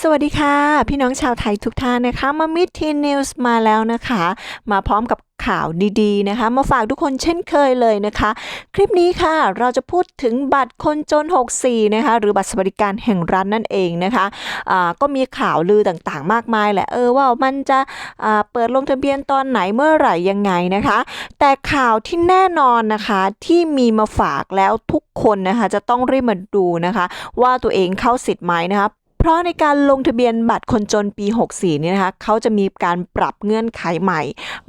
สวัสดีค่ะ พี่น้องชาวไทยทุกท่านนะคะมามิดทีนิวส์มาแล้วนะคะ มาพร้อมกับข่าวดีๆนะคะ มาฝากทุกคนเช่นเคยเลยนะคะ คลิปนี้ค่ะเราจะพูดถึงบัตรคนจน 64 นะคะ หรือบัตรสวัสดิการแห่งรัฐนั่นเองนะคะอ่าก็มีข่าวลือต่างๆ มากมายแหละเออว่ามันจะอ่าเปิดลงทะเบียนตอนไหนเมื่อไหร่ยังไงนะคะ แต่ข่าวที่แน่นอนนะคะที่มีมาฝากแล้วทุกคนนะคะจะต้องรีบมาดูนะคะ ว่าตัวเองเข้าสิทธิ์ไหมนะคะ เพราะในการลงทะเบียนบัตรคนจนปี 64เนี่ยนะคะเขาจะมีการปรับเงื่อนไขใหม่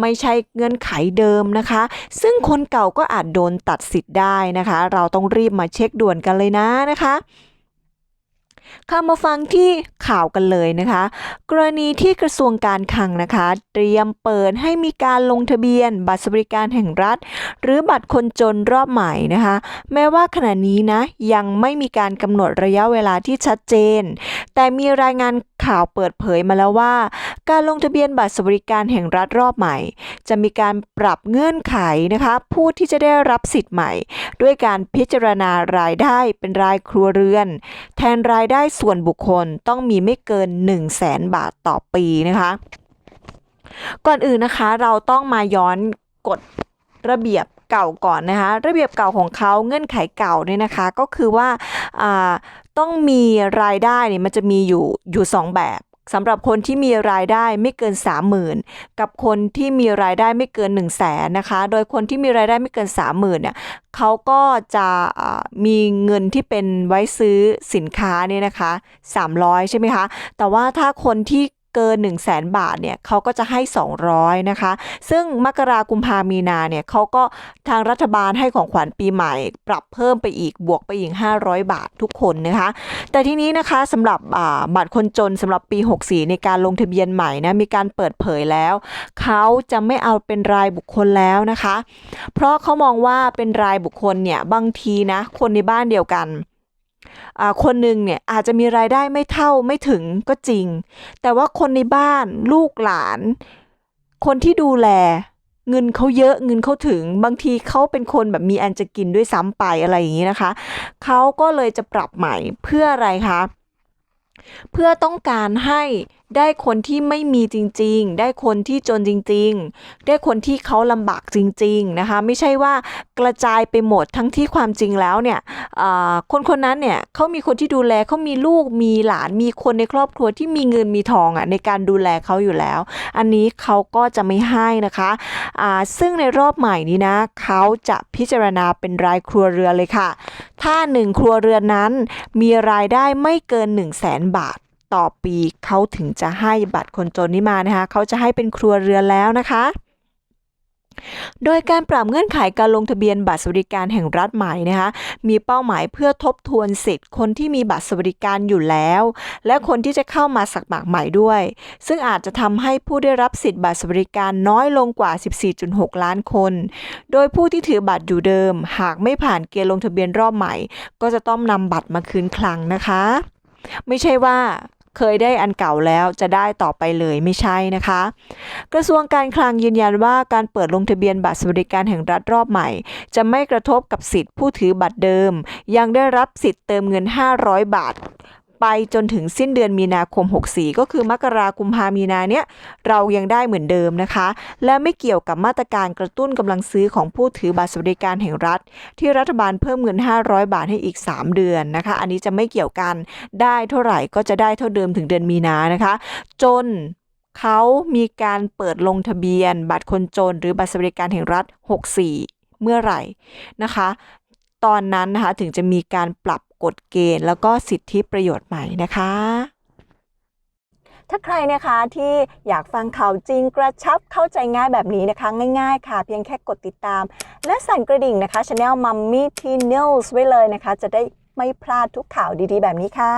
ไม่ใช่เงื่อนไขเดิมนะคะ ซึ่งคนเก่าก็อาจโดนตัดสิทธิ์ได้นะคะ เราต้องรีบมาเช็คด่วนกันเลยนะนะคะ ข้ามาฟังที่ข่าวกันเลยนะคะ กรณีที่กระทรวงการคลังนะคะ เตรียมเปิดให้มีการลงทะเบียน บัตรสวัสดิการแห่งรัฐ หรือบัตรคนจนรอบใหม่นะคะ แม้ว่าขณะนี้นะยังไม่มีการกำหนดระยะเวลาที่ชัดเจน แต่มีรายงานข่าวเปิดเผยมาแล้วว่า การลงทะเบียนบัตรสวัสดิการแห่งรัฐรอบใหม่ จะมีการปรับเงื่อนไขนะคะ ผู้ที่จะได้รับสิทธิ์ใหม่ ด้วยการพิจารณารายได้เป็นรายครัวเรือน แทนรายได้ส่วนบุคคลต้องมีไม่เกิน 1 0 0 0 0แสนบาทต่อปีนะคะ ก่อนอื่นนะคะเราต้องมาย้อนกฎระเบียบเก่าก่อนนะคะ ระเบียบเก่าของเขาเงื่อนไขเก่าเนี่ยนะคะ ก็คือว่าอ่าต้องมีรายได้เนี่ยมันจะมีอยู่อยู่สองแบบ สำหรับคนที่มีรายได้ไม่เกิน 30,000 กับคนที่มีรายได้ไม่เกิน 1 0 0 0 0แสนนะคะ โดยคนที่มีรายได้ไม่เกิน 30,000เนี่ยเขาก็จะมีเงินที่เป็นไว้ซื้อสินค้าเนี่ยนะคะ 300 ใช่ไหมคะ แต่ว่าถ้าคนที่ เกิน 1 0 0 0 0แสนบาทเนี่ยเขาก็จะให้ 200นะคะ ซึ่งมกรากุมภามีนาเนี่ยเขาก็ทางรัฐบาลให้ของขวัญปีใหม่ ปรับเพิ่มไปอีกบวกไปอีก 500 บาททุกคนนะคะ แต่ทีนี้นะคะสำหรับบัตรคนจนสำหรับปี 64 ในการลงทะเบียนใหม่นะมีการเปิดเผยแล้ว เขาจะไม่เอาเป็นรายบุคคลแล้วนะคะ เพราะเขามองว่าเป็นรายบุคคลเนี่ยบางทีนะคนในบ้านเดียวกัน คนหนึ่งเนี่ยอาจจะมีรายได้ไม่เท่าไม่ถึงก็จริง แต่ว่าคนในบ้านลูกหลาน คนที่ดูแลเงินเขาเยอะเงินเขาถึงบางทีเขาเป็นคนแบบมีอันจะกินด้วยซ้ำไปอะไรอย่างนี้นะคะ เขาก็เลยจะปรับใหม่เพื่ออะไรคะ เพื่อต้องการให้ได้คนที่ไม่มีจริง ๆ ได้คนที่จนจริง ๆ ได้คนที่เขาลำบากจริง ๆ นะคะ ไม่ใช่ว่ากระจายไปหมดทั้งที่ความจริงแล้วเนี่ยคนคนนั้นเนี่ยเขามีคนที่ดูแลเขามีลูกมีหลานมีคนในครอบครัวที่มีเงินมีทองอะในการดูแลเขาอยู่แล้ว อันนี้เขาก็จะไม่ให้นะคะซึ่งในรอบใหม่นี้นะเขาจะพิจารณาเป็นรายครัวเรือนเลยค่ะ ถ้าหนึ่งครัวเรือนนั้นมีรายได้ไม่เกิน 1 0 0 0 0แสนบาทต่อปีเขาถึงจะให้บัตรคนจนนี้มานะคะเขาจะให้เป็นครัวเรือนแล้วนะคะ โดยการปรับเงื่อนไขการลงทะเบียนบัตรสวัสดิการแห่งรัฐใหม่นะคะมีเป้าหมายเพื่อทบทวนสิทธิ์คนที่มีบัตรสวัสดิการอยู่แล้ว และคนที่จะเข้ามาสมัครใหม่ด้วย ซึ่งอาจจะทำให้ผู้ได้รับสิทธิ์บัตรสวัสดิการน้อยลงกว่า 14.6 ล้านคน โดยผู้ที่ถือบัตรอยู่เดิม หากไม่ผ่านเกณฑ์ลงทะเบียนรอบใหม่ ก็จะต้องนำบัตรมาคืนคลังนะคะ ไม่ใช่ว่าเคยได้อันเก่าแล้วจะได้ต่อไปเลยไม่ใช่นะคะ กระทรวงการคลังยืนยันว่าการเปิดลงทะเบียนบัตรสวัสดิการแห่งรัฐรอบใหม่ จะไม่กระทบกับสิทธิ์ผู้ถือบัตรเดิม ยังได้รับสิทธิ์เติมเงิน 500 บาท ไปจนถึงสิ้นเดือนมีนาคม 64 ก็คือมกราคมพามีนาเนี่ยเรายังได้เหมือนเดิมนะคะ และไม่เกี่ยวกับมาตรการกระตุ้นกำลังซื้อของผู้ถือบัตรสวัสดิการแห่งรัฐ ที่รัฐบาลเพิ่มเงิน 500 บาทให้อีก 3 เดือนนะคะ อันนี้จะไม่เกี่ยวกันได้เท่าไหร่ก็จะได้เท่าเดิมถึงเดือนมีนานะคะ จนเขามีการเปิดลงทะเบียน บัตรคนจน หรือบัตรสวัสดิการแห่งรัฐ 64 เมื่อไหร่นะคะ ตอนนั้นนะคะถึงจะมีการปรับกฎเกณฑ์ แล้วก็สิทธิประโยชน์ใหม่นะคะ ถ้าใครนะคะที่อยากฟังข่าวจริงกระชับเข้าใจง่ายแบบนี้นะคะ ง่ายๆค่ะ เพียงแค่กดติดตาม และสั่นกระดิ่งนะคะ Channel Mummy T News ไว้เลยนะคะ จะได้ไม่พลาดทุกข่าวดีๆ แบบนี้ค่ะ